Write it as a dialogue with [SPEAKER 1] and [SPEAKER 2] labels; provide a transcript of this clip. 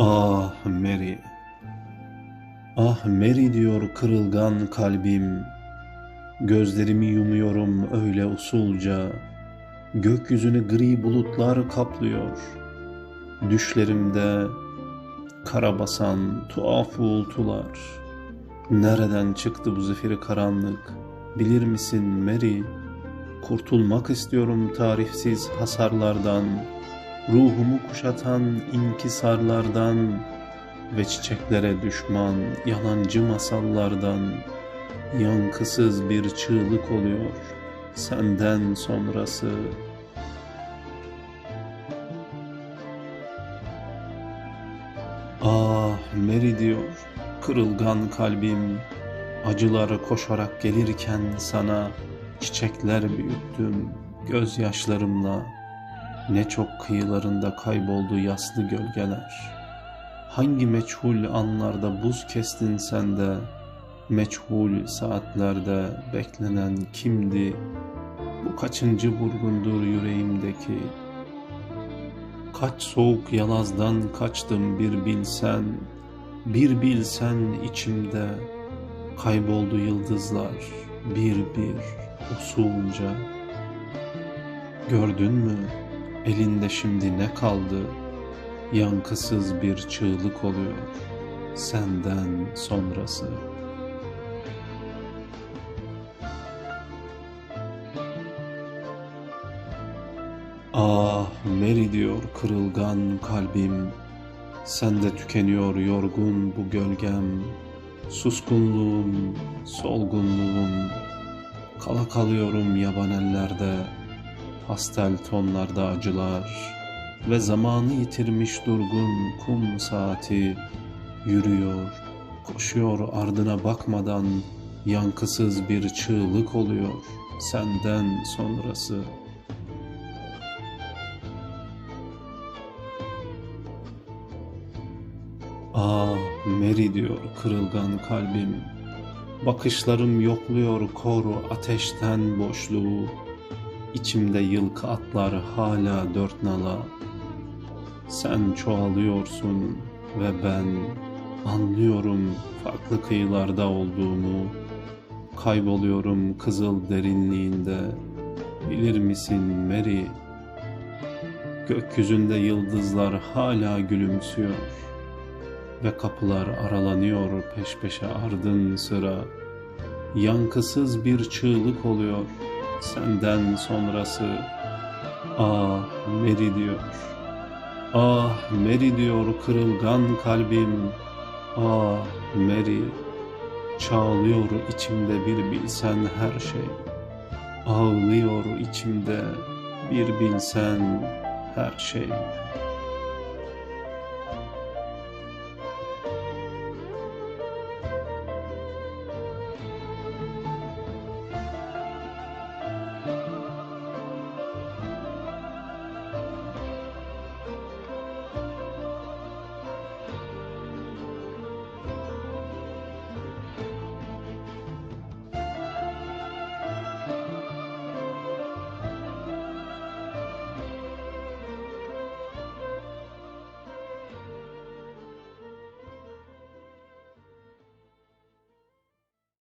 [SPEAKER 1] Ah Mary, ah Mary diyor kırılgan kalbim. Gözlerimi yumuyorum öyle usulca. Gökyüzünü gri bulutlar kaplıyor. Düşlerimde karabasan tuhaf uğultular. Nereden çıktı bu zifiri karanlık? Bilir misin Mary? Kurtulmak istiyorum tarifsiz hasarlardan. Ruhumu kuşatan inkisarlardan ve çiçeklere düşman yalancı masallardan yankısız bir çığlık oluyor senden sonrası. Ah Mary diyor kırılgan kalbim acıları koşarak gelirken sana çiçekler büyüttüm gözyaşlarımla ne çok kıyılarında kayboldu yaslı gölgeler. Hangi meçhul anlarda buz kestin sen de meçhul saatlerde beklenen kimdi? Bu kaçıncı vurgundur yüreğimdeki? Kaç soğuk yalazdan kaçtım bir bilsen, bir bilsen içimde. Kayboldu yıldızlar bir bir usulca. Gördün mü elinde şimdi ne kaldı? Yankısız bir çığlık oluyor senden sonrası. Ah Mary diyor kırılgan kalbim Sende tükeniyor yorgun bu gölgem Suskunluğum, solgunluğum Kala kalıyorum yaban ellerde Pastel tonlarda acılar Ve zamanı yitirmiş durgun kum saati Yürüyor, koşuyor ardına bakmadan Yankısız bir çığlık oluyor senden sonrası. Ah Mary diyor kırılgan kalbim. Bakışlarım yokluyor koru ateşten boşluğu İçimde yılkı atlar hala dört nala. Sen çoğalıyorsun ve ben Anlıyorum farklı kıyılarda olduğumu. Kayboluyorum kızıl derinliğinde. Bilir misin Mary? Gökyüzünde yıldızlar hala gülümsüyor ve kapılar aralanıyor peş peşe ardın sıra. Yankısız bir çığlık oluyor senden sonrası. Ah Mary diyor. Ah Mary diyor kırılgan kalbim. Ah Mary çağlıyor içimde bir bilsen her şey. Ağlıyor içimde bir bilsen her şey.